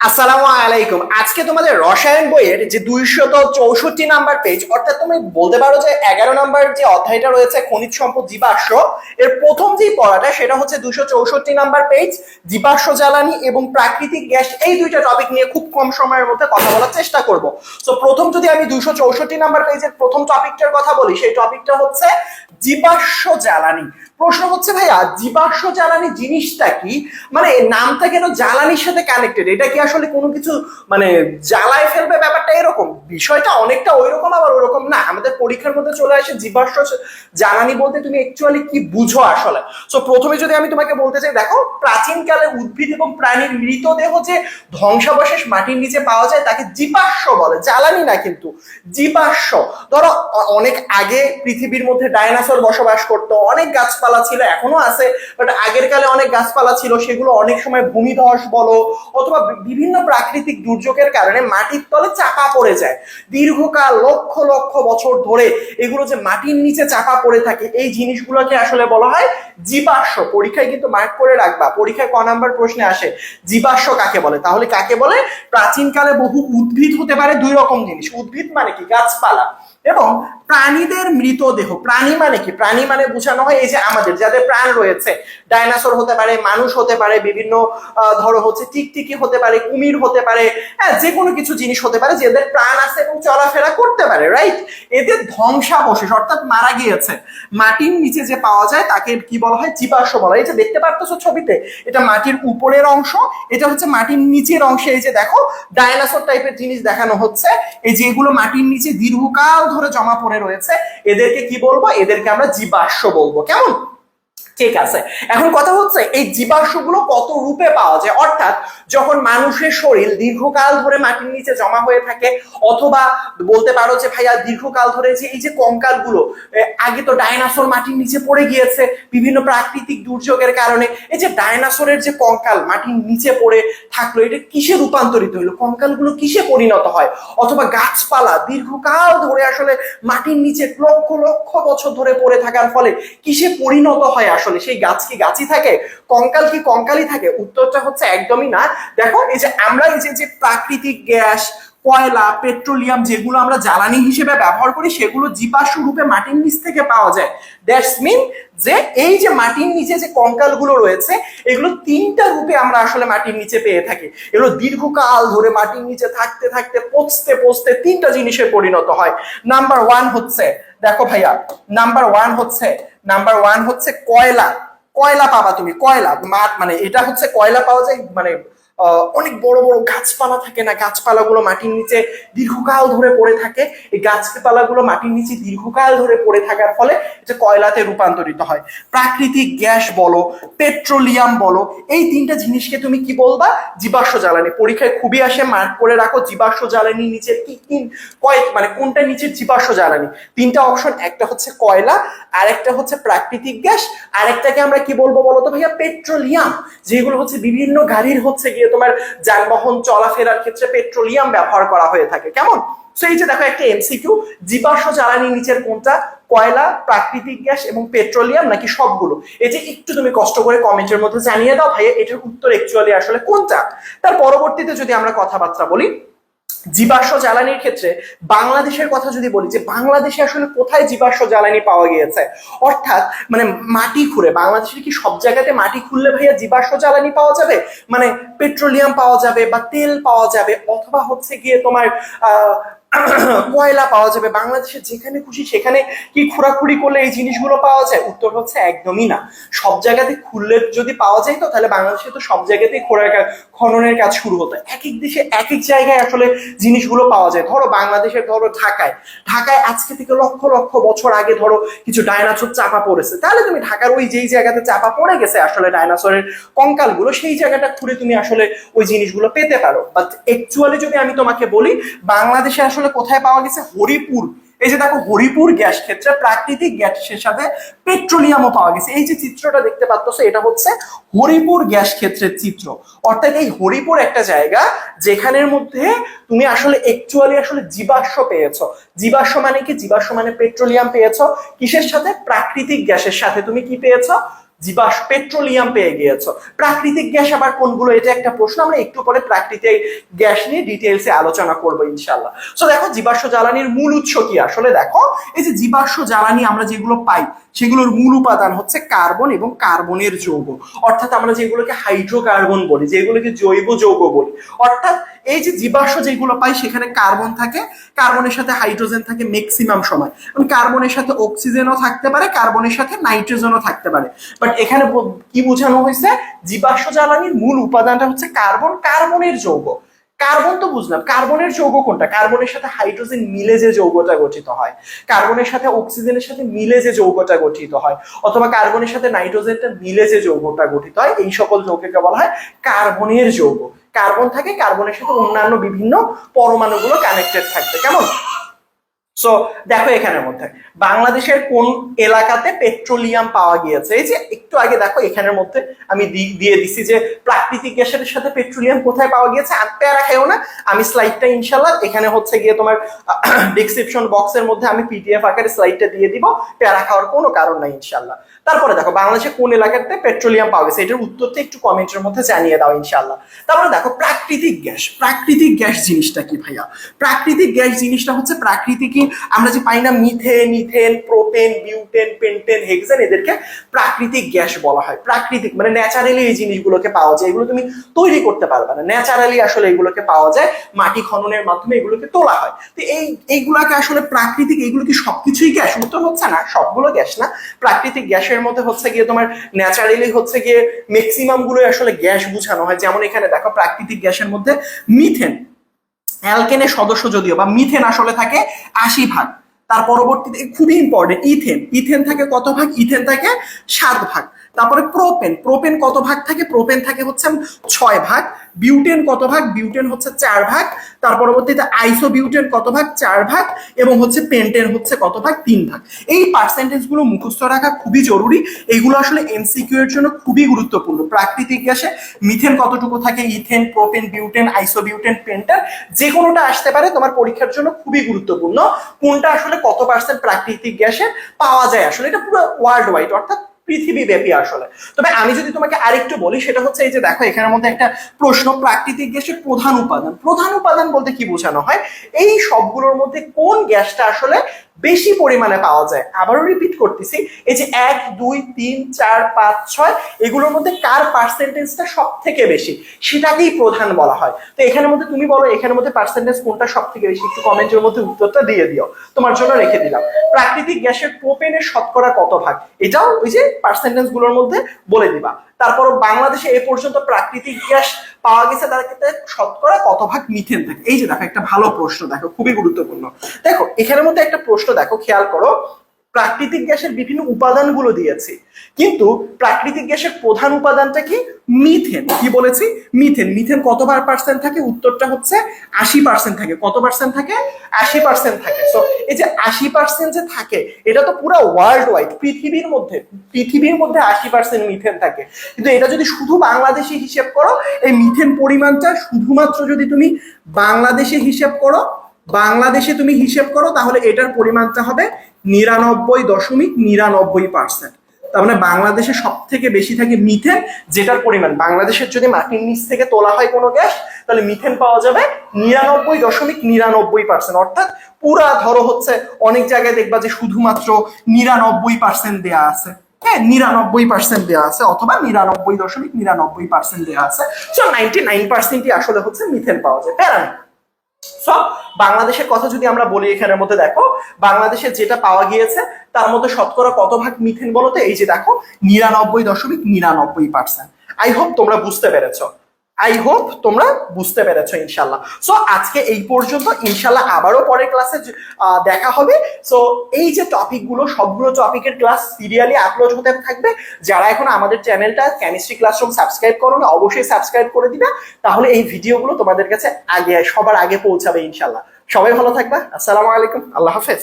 আসসালামু আলাইকুম। আজকে তোমাদের রসায়ন বইয়ের যে দুইশত চৌষট্টি নাম্বার পেজ অর্থাৎ তুমি বলতে পারো যে এগারো নাম্বার যে অধ্যায়টা রয়েছে, খনিজ সম্পদ, জীবাশ্ম, এর প্রথম যে পড়াটা সেটা হচ্ছে দুশো চৌষট্টি নাম্বার পেজ জীবাশ্ম, জ্বালানি এবং প্রাকৃতিক গ্যাস, এই দুইটা টপিক নিয়ে খুব কম সময়ের মধ্যে কথা বলার চেষ্টা করব। তো প্রথম যদি আমি দুশো চৌষট্টি নাম্বার পেজের প্রথম টপিকটার কথা বলি, সেই টপিকটা হচ্ছে জীবাশ্ম, জ্বালানি। প্রশ্ন হচ্ছে, ভাইয়া, জীবাশ্ম, জ্বালানি জিনিসটা কি? মানে নামটা কেন জ্বালানির সাথে কানেক্টেড এটা কি আসলে কোনো কিছু মানে জ্বালায় ফেলবে ব্যাপারটা এরকম। বিষয়টা অনেকটা ওইরকম, আবার ওইরকম না। আমাদের পরীক্ষার মধ্যে চলে আসে জীবাশ্ম জ্বালানি বলতে তুমি অ্যাকচুয়ালি কি বুঝো আসলে? সো প্রথমে যদি আমি তোমাকে বলতে চাই, দেখো, প্রাচীনকালে উদ্ভিদ এবং প্রাণীর মৃতদেহ যে ধ্বংসাবশেষ মাটির নিচে পাওয়া যায়, তাকে জীবাশ্ম বলে। জ্বালানি না কিন্তু, জীবাশ্ম। ধরো অনেক আগে পৃথিবীর মধ্যে ডাইনোসর বসবাস করতো। অনেক গাছপালা ছিল, এখনও আছে। বাট আগের কালে অনেক গাছপালা ছিল, সেগুলো অনেক সময় ভূমিধস বলো, অথবা বি- বিভিন্ন প্রাকৃতিক দুর্যোগের কারণে মাটির তলে চাপা পড়ে যায়। দীর্ঘকাল, লক্ষ লক্ষ বছর ধরে এগুলো যে মাটির নিচে চাপা পড়ে থাকে, এই জিনিসগুলোকে আসলে বলা হয় জীবাশ্ম। পরীক্ষায় কিন্তু মার্ক করে রাখবা। পরীক্ষায় ক নাম্বার প্রশ্নে আসে, জীবাশ্ম কাকে বলে? তাহলে কাকে বলে? প্রাচীনকালে বহু উদ্ভিদ হতে পারে দুই রকম জিনিস। উদ্ভিদ মানে কি? গাছপালা। এবং প্রাণীদের মৃতদেহ। প্রাণী মানে কি? প্রাণী মানে বোঝানো হয় এই যে আমাদের, যাদের প্রাণ রয়েছে। ডাইনোসর হতে পারে, মানুষ হতে পারে, বিভিন্ন ধরো হচ্ছে টিকটিকি হতে পারে, কুমির হতে পারে হ্যাঁ যে কোনো কিছু জিনিস হতে পারে, যাদের প্রাণ আছে এবং চলাফেরা করতে পারে রাইট এদের ধ্বংসাবশেষ, অর্থাৎ মারা গিয়েছে। মাটির নিচে যে পাওয়া যায়, তাকে কি বলা হয়? জীবাশ্ম বলা হয়। এই যে দেখতে পারতেছো ছবিতে, এটা মাটির উপরের অংশ, এটা হচ্ছে মাটির নিচের অংশে। এই যে দেখো, ডাইনোসর টাইপের জিনিস দেখানো হচ্ছে। এই যে এগুলো মাটির নিচে দীর্ঘকাল ধরে জমা পড়ে রয়েছে এদেরকে কি বলব? এদেরকে আমরা জীবাশ্ম বলব। কেমন? ঠিক আছে। এখন কথা হচ্ছে এই জীবাশ্মগুলো কত রূপে পাওয়া যায়? অর্থাৎ যখন মানুষের শরীর দীর্ঘকাল ধরে মাটির নিচে জমা হয়ে থাকে অথবা বলতে পারো যে ভাইয়া দীর্ঘকাল ধরে যে এই যে কঙ্কালগুলো এ, আগে তো ডাইনোসর মাটির নিচে পড়ে গিয়েছে বিভিন্ন প্রাকৃতিক দুর্যোগের কারণে। এই যে ডাইনোসরের যে কঙ্কাল মাটির নিচে পড়ে থাকল এটা কিসে রূপান্তরিত হলো? কঙ্কালগুলো কিসে পরিণত হয়? অথবা গাছপালা দীর্ঘকাল ধরে আসলে মাটির নিচে লক্ষ লক্ষ বছর ধরে পড়ে থাকার ফলে কিসে পরিণত হয় আসলে? সেই গাছ কি গাছই থাকে, কঙ্কাল কি কঙ্কালই থাকে, উত্তরটা হচ্ছে একদমই না। দেখো, এই যে আমরা এই যে প্রাকৃতিক গ্যাস, কয়লা, পেট্রোলিয়াম যেগুলো আমরা জ্বালানি হিসেবে ব্যবহার করি, সেগুলো জীবাশু রূপে মাটির নিচ থেকে পাওয়া যায়। দ্যাটস মিন যে এই যে মাটির নিচে যে কঙ্কালগুলো রয়েছে, এগুলো তিনটা রূপে আমরা আসলে মাটির নিচে পেয়ে থাকি। এগুলো দীর্ঘকাল ধরে মাটির নিচে থাকতে থাকতে, পচতে পচতে তিনটা জিনিসে পরিণত হয়। নাম্বার ওয়ান হচ্ছে, দেখো ভাইয়া নাম্বার ওয়ান হচ্ছে নাম্বার ওয়ান হচ্ছে কয়লা। কয়লা পাবা তুমি, কয়লা, মাঠ মানে এটা হচ্ছে কয়লা পাওয়া যায় মানে অনেক বড় বড় গাছপালা থাকে না? গাছপালাগুলো মাটির নিচে দীর্ঘকাল ধরে পড়ে থাকে। এই গাছপালাগুলো মাটির নিচে দীর্ঘকাল ধরে পড়ে থাকার ফলে এটা কয়লাতে রূপান্তরিত হয়। প্রাকৃতিক গ্যাস বলো, পেট্রোলিয়াম বলো, এই তিনটা জিনিসকে তুমি কি বলবা? জীবাশ্ম জ্বালানি। পরীক্ষায় খুবই আসে মার্ক করে রাখো, জীবাশ্ম জ্বালানি নিচে কি তিন কয় মানে কোনটা নিচের জীবাশ্ম জ্বালানি? তিনটা অপশন একটা হচ্ছে কয়লা, আরেকটা হচ্ছে প্রাকৃতিক গ্যাস, আরেকটাকে আমরা কি বলব বলতো ভাইয়া? পেট্রোলিয়াম, যেগুলো হচ্ছে বিভিন্ন গাড়ির হচ্ছে গিয়ে তোমার যানবাহন চলাফেরার ক্ষেত্রে পেট্রোলিয়াম ব্যবহার করা হয়ে থাকে। কেমন? সো এই যে দেখো, একটা এমসিকিউ জীবাশ্ম জ্বালানি নিচের কোনটা? কয়লা, প্রাকৃতিক গ্যাস এবং পেট্রোলিয়াম নাকি সবগুলো? এই যে একটু তুমি কষ্ট করে কমেন্টের মধ্যে জানিয়ে দাও ভাইয়া, এটার উত্তর অ্যাকচুয়ালি আসলে কোনটা? তার পরবর্তীতে যদি আমরা কথাবার্তা বলি জীবাশ্ম জ্বালানির ক্ষেত্রে বাংলাদেশের কথা যদি বলি, যে বাংলাদেশে আসলে কোথায় জীবাশ্ম জ্বালানি পাওয়া গিয়েছে? অর্থাৎ মানে মাটি খুঁড়ে, বাংলাদেশের কি সব জায়গাতে মাটি খুললে ভাইয়া জীবাশ্ম জ্বালানি পাওয়া যাবে? মানে পেট্রোলিয়াম পাওয়া যাবে বা তেল পাওয়া যাবে? অথবা হচ্ছে গিয়ে তোমার কয়লা পাওয়া যাবে বাংলাদেশে যেখানে খুশি সেখানে কি খোরাখুরি করলে এই জিনিসগুলো পাওয়া যায়? উত্তর হচ্ছে একদমই না। সব জায়গাতে খুললে যদি পাওয়া যায় তো তাহলে বাংলাদেশে তো সব জায়গাতেই খোরার কা- খননের কাজ শুরু হতো। এক এক দেশে এক এক জায়গায় আসলে জিনিসগুলো পাওয়া যায়। ধরো বাংলাদেশের ধরো ঢাকায়। ঢাকায় আজকে থেকে লক্ষ লক্ষ বছর আগে ধরো কিছু ডাইনোসর চাপা পড়েছে। তাহলে তুমি ঢাকার ওই যেই জায়গাতে চাপা পড়ে গেছে আসলে ডাইনোসরের কঙ্কালগুলো, সেই জায়গাটা খুঁড়ে তুমি আসলে ওই জিনিসগুলো পেতে পারো। বাট অ্যাকচুয়ালি যদি আমি তোমাকে বলি, বাংলাদেশে আসলে কোথায় পাওয়া গেছে? হরিপুর। এই যে দেখো, হরিপুর গ্যাস ক্ষেত্রে প্রাকৃতিক গ্যাসের সাথে পেট্রোলিয়ামও পাওয়া গেছে। এই যে চিত্রটা দেখতে পাচ্ছ, এটা হচ্ছে হরিপুর গ্যাস ক্ষেত্রের চিত্র। অর্থাৎ এই হরিপুর একটা জায়গা যেখানের মধ্যে তুমি আসলে অ্যাকচুয়ালি আসলে জীবাশ্ম পেয়েছ। জীবাশ্ম মানে কি? জীবাশ্ম মানে পেট্রোলিয়াম পেয়েছ। কিসের সাথে? প্রাকৃতিক গ্যাসের সাথে তুমি কি পেয়েছ? জীবাশ পেট্রোলিয়াম পেয়ে গিয়েছো। প্রাকৃতিক গ্যাস আবার কোনগুলো? এটা একটা প্রশ্ন। আমরা একটু পরে প্রাকৃতিক গ্যাস নিয়ে ডিটেলসে আলোচনা করব ইনশাল্লাহ সো দেখো, জীবাশ্ম জ্বালানির মূল উৎস কি? আসলে দেখো, এই যে জীবাশ্ম জ্বালানি আমরা যেগুলো পাই, সেগুলোর মূল উপাদান হচ্ছে কার্বন এবং কার্বনের যৌগ। অর্থাৎ আমরা যেগুলোকে হাইড্রোকার্বন বলি, যেগুলোকে জৈব যৌগ বলি। অর্থাৎ এই যে জীবাশ্ম যেগুলো পাই, সেখানে কার্বন থাকে, কার্বনের সাথে হাইড্রোজেন থাকে ম্যাক্সিমাম সময়। কার্বনের সাথে অক্সিজেনও থাকতে পারে, কার্বনের সাথে নাইট্রোজেনও থাকতে পারে। বাট এখানে কি বোঝানো হয়েছে? জীবাশ্ম জ্বালানির মূল উপাদানটা হচ্ছে কার্বন। কার্বনের যৌগ। কার্বন তো বুঝলাম। কার্বনের যৌগ কোনটা? কার্বনের সাথে হাইড্রোজেন মিলে যে যৌগটা গঠিত হয়। কার্বনের সাথে অক্সিজেনের সাথে মিলে যে যৌগটা গঠিত হয়। অথবা কার্বনের সাথে নাইট্রোজেনটা মিলে যে যৌগটা গঠিত হয়। এই সকল যৌগকে বলা হয় কার্বনের যৌগ। কার্বন থাকে, কার্বনের সাথে অন্যান্য বিভিন্ন পরমাণুগুলো কানেক্টেড থাকবে। কেমন? সো দেখো এখানের মধ্যে। বাংলাদেশের কোন এলাকাতে পেট্রোলিয়াম পাওয়া গিয়েছে? এই যে একটু আগে দেখো এখানের মধ্যে আমি দিয়ে দিছি যে প্রাকৃতিক গ্যাসের সাথে পেট্রোলিয়াম কোথায় পাওয়া গিয়েছে? আর প্যারা খাইও না। আমি স্লাইডটা ইনশাল্লাহ এখানে হচ্ছে গিয়ে তোমার ডিসক্রিপশন বক্সের মধ্যে আমি পিডিএফ আকারে স্লাইডটা দিয়ে দিব। প্যারা খাওয়ার কোনো কারণ নাই ইনশাল্লাহ তারপরে দেখো, বাংলাদেশে কোন এলাকাতে পেট্রোলিয়াম পাওয়া গেছে? এটার উত্তরটা একটু কমেন্টের মধ্যে জানিয়ে দাও ইনশাল্লাহ তারপরে দেখো, প্রাকৃতিক গ্যাস। প্রাকৃতিক গ্যাস জিনিসটা কি ভাইয়া? প্রাকৃতিক গ্যাস জিনিসটা হচ্ছে প্রাকৃতিক আমরা যে পাই না methane, ethane propane butane, pentane, hexane, এদেরকে প্রাকৃতিক গ্যাস বলা হয়। প্রাকৃতিক মানে ন্যাচারালি এই জিনিসগুলোকে পাওয়া যায়, এগুলো তুমি তৈরি করতে পারবে না। ন্যাচারালি আসলে এগুলোকে পাওয়া যায়, মাটি খননের মাধ্যমে এগুলোকে তোলা হয়। তো এই, এইগুলাকে আসলে প্রাকৃতিক, এগুলো কি সবকিছুই গ্যাস? উত্তর হচ্ছে না, সবগুলো গ্যাস না। প্রাকৃতিক গ্যাসের মধ্যে হচ্ছে গিয়ে তোমার ন্যাচারালি হচ্ছে গিয়ে ম্যাক্সিমামগুলো আসলে গ্যাস বুঝানো হয়। যেমন এখানে দেখো প্রাকৃতিক গ্যাসের মধ্যে মিথেন। অ্যালকেনের সদস্য যদিও বা মিথেন আসলে থাকে আশি ভাগ। তার পরবর্তীতে খুবই ইম্পর্টেন্ট ইথেন। ইথেন থাকে কত ভাগ? ইথেন থাকে সাত ভাগ। তারপরে প্রোপেন প্রোপেন কত ভাগ থাকে? প্রোপেন থাকে হচ্ছে ছয় ভাগ বিউটেন কত ভাগ? বিউটেন হচ্ছে চার ভাগ, তার পরবর্তীতে আইসো বিউটেন কত ভাগ? চার ভাগ, এবং হচ্ছে পেন্টেন হচ্ছে কত ভাগ? তিন ভাগ। এই পার্সেন্টেজগুলো মুখস্থ রাখা খুবই জরুরি। এইগুলো আসলে এমসিকিউ এর জন্য খুবই গুরুত্বপূর্ণ। প্রাকৃতিক গ্যাসে মিথেন কতটুকু থাকে? ইথেন প্রোপেন বিউটেন আইসো বিউটেন পেন্টেন যে কোনোটা আসতে পারে তোমার পরীক্ষার জন্য খুবই গুরুত্বপূর্ণ। কোনটা আসলে কত পার্সেন্ট প্রাকৃতিক গ্যাসে পাওয়া যায়? আসলে এটা পুরো ওয়ার্ল্ড ওয়াইড অর্থাৎ পৃথিবী ব্যাপী আসলে। তবে আমি যদি তোমাকে আরেকটু বলি, সেটা হচ্ছে এই যে দেখো, এখানের মধ্যে একটা প্রশ্ন, প্রাকৃতিক গ্যাসের প্রধান উপাদান। প্রধান উপাদান বলতে কি বোঝানো হয়? এই সবগুলোর মধ্যে কোন গ্যাসটা আসলে বেশি পরিমাণে পাওয়া যায়। আবারও রিপিট করতেছি, এই যে এক, দুই, তিন, চার, পাঁচ, ছয়, এগুলোর মধ্যে কার পার্সেন্টেজটা সব থেকে বেশি? সেটাকেই প্রধান বলা হয়। তো এখানের মধ্যে তুমি বলো, এখানের মধ্যে পার্সেন্টেজ কোনটা সব থেকে বেশি? একটু কমেন্টের মধ্যে উত্তরটা দিয়ে দিও। তোমার জন্য রেখে দিলাম। প্রাকৃতিক গ্যাসের প্রোপেনের শতকরা কত ভাগ? এটাও ওই যে পার্সেন্টেজগুলোর মধ্যে বলে দিবা। তারপর বাংলাদেশে এ পর্যন্ত প্রাকৃতিক গ্যাস পাওয়া গেছে, তার ক্ষেত্রে শতকরা কত ভাগ মিথেন থাকে? এই যে দেখো, একটা ভালো প্রশ্ন, দেখো, খুবই গুরুত্বপূর্ণ। দেখো, এখানের মধ্যে একটা প্রশ্ন দেখো, খেয়াল করো। প্রাকৃতিক গ্যাসের বিভিন্ন উপাদানগুলো দিয়েছি। কিন্তু প্রাকৃতিক গ্যাসের প্রধান উপাদানটা কি? মিথেন। কি বলেছি? মিথেন। মিথেন কতবার পার্সেন্ট থাকে? উত্তরটা হচ্ছে আশি পার্সেন্ট থাকে। কত পার্সেন্ট থাকে? আশি পার্সেন্ট থাকে। তো এই যে আশি পার্সেন্ট যে থাকে, এটা তো পুরো ওয়ার্ল্ড ওয়াইড পৃথিবীর মধ্যে পৃথিবীর মধ্যে আশি পার্সেন্ট মিথেন থাকে। কিন্তু এটা যদি শুধু বাংলাদেশে হিসেব করো, এই মিথেন পরিমাণটা শুধুমাত্র যদি তুমি বাংলাদেশে হিসেব করো, বাংলাদেশে তুমি হিসেব করো, তাহলে এটার পরিমাণটা হবে নিরানব্বই দশমিক নিরানব্বই পার্সেন্ট তার মানে বাংলাদেশে সব থেকে বেশি থাকে মিথেন, যেটার পরিমাণ। বাংলাদেশের যদি মাটির নিচ থেকে তোলা হয় কোনো গ্যাস, তাহলে মিথেন পাওয়া যাবে নিরানব্বই দশমিক নিরানব্বই পার্সেন্ট অর্থাৎ পুরা ধরো হচ্ছে অনেক জায়গায় দেখবা যে শুধুমাত্র নিরানব্বই পার্সেন্ট দেয়া আছে। হ্যাঁ নিরানব্বই পার্সেন্ট দেওয়া আছে অথবা নিরানব্বই দশমিক নিরানব্বই পার্সেন্ট দেওয়া আছে। সো নাইনটি নাইন পার্সেন্টই আসলে হচ্ছে মিথেন পাওয়া যায়। প্যারা নেই। সব বাংলাদেশের কথা যদি আমরা বলি এখানের মধ্যে, দেখো, বাংলাদেশে যেটা পাওয়া গিয়েছে, তার মধ্যে শতকরা কত ভাগ মিথেন বলো তো? এই যে দেখো, নিরানব্বই দশমিক নিরানব্বই পার্সেন্ট আই হোপ তোমরা বুঝতে পেরেছ। আই হোপ তোমরা বুঝতে পেরেছ, ইনশাল্লাহ। সো আজকে এই পর্যন্ত, ইনশাল্লাহ আবারও পরের ক্লাসে দেখা হবে। সো এই যে টপিকগুলো সবগুলো টপিকের ক্লাস সিরিয়ালি আপলোড হতে থাকবে। যারা এখন আমাদের চ্যানেলটা কেমিস্ট্রি ক্লাসরুম সাবস্ক্রাইব করো না অবশ্যই সাবস্ক্রাইব করে দিবে। তাহলে এই ভিডিওগুলো তোমাদের কাছে আগে, সবার আগে পৌঁছাবে, ইনশাল্লাহ। সবাই ভালো থাকবা। আসসালামু আলাইকুম। আল্লাহ হাফেজ।